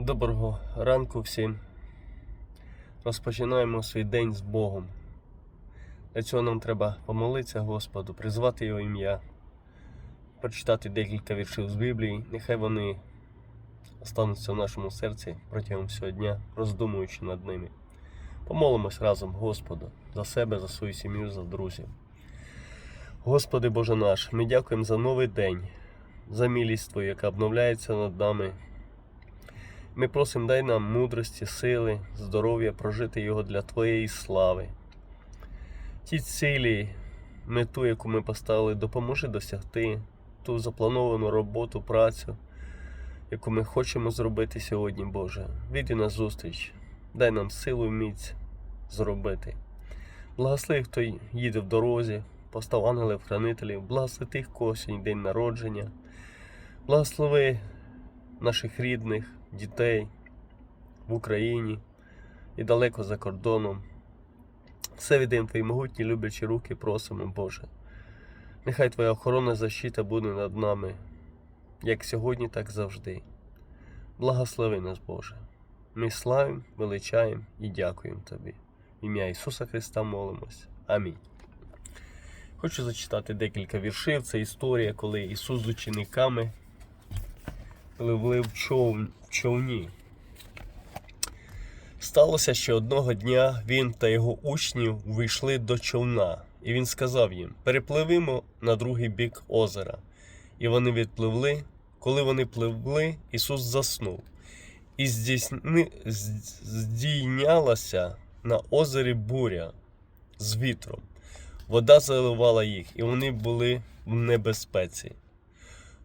Доброго ранку всім. Розпочинаємо свій день з Богом. Для цього нам треба помолитися Господу, призвати Його ім'я, прочитати декілька віршів з Біблії. Нехай вони остануться в нашому серці протягом всього дня, роздумуючи над ними. Помолимось разом Господу за себе, за свою сім'ю, за друзів. Господи Боже наш, ми дякуємо за новий день, за милість Твою, яка обновляється над нами. Ми просимо, дай нам мудрості, сили, здоров'я прожити його для Твоєї слави. Ті цілі, мету, яку ми поставили, допоможи досягти ту заплановану роботу, працю, яку ми хочемо зробити сьогодні, Боже. Віди на зустріч, дай нам силу і міць зробити. Благослови, хто їде в дорозі, постав ангелів-хранителів, благослови тих, кого сьогодні день народження, благослови наших рідних, дітей в Україні і далеко за кордоном. Все віддаємо Твої могутні люблячі руки, просимо, Боже. Нехай Твоя охорона защита буде над нами, як сьогодні, так завжди. Благослови нас, Боже. Ми славимо, величаємо і дякуємо Тобі. Ім'я Ісуса Христа молимось. Амінь. Хочу зачитати декілька віршів. Це історія, коли Ісус з учениками пливли в, човн, в човні. Сталося, що одного дня він та його учнів вийшли до човна, і він сказав їм: Перепливимо на другий бік озера. І вони відпливли. Коли вони пливли, Ісус заснув. І здійсни... здійнялася на озері буря з вітром. Вода заливала їх, і вони були в небезпеці.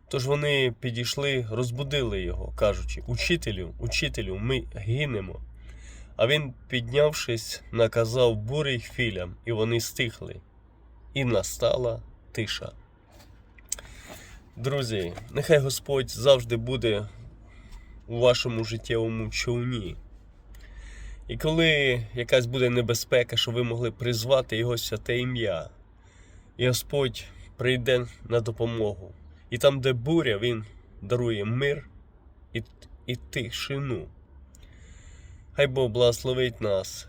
Тож вони підійшли, розбудили його, кажучи: Учителю, учителю, ми гинемо. А він, піднявшись, наказав бурі й хвилям, і вони стихли. І настала тиша. Друзі, нехай Господь завжди буде у вашому життєвому човні. І коли якась буде небезпека, що ви могли призвати Його святе ім'я, і Господь прийде на допомогу. І там, де буря, Він дарує мир і, і тишину. Хай Бог благословить нас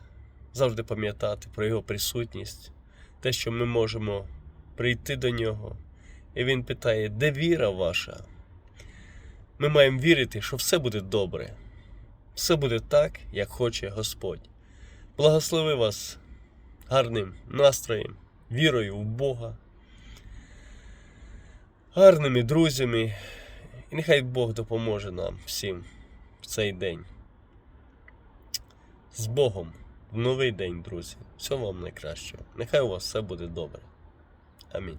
завжди пам'ятати про Його присутність, те, що ми можемо прийти до Нього. І Він питає, де віра ваша? Ми маємо вірити, що все буде добре. Все буде так, як хоче Господь. Благослови вас гарним настроєм, вірою в Бога, гарними друзями. І нехай Бог допоможе нам всім в цей день. З Богом в новий день, друзі. Всього вам найкращого. Нехай у вас все буде добре. Амінь.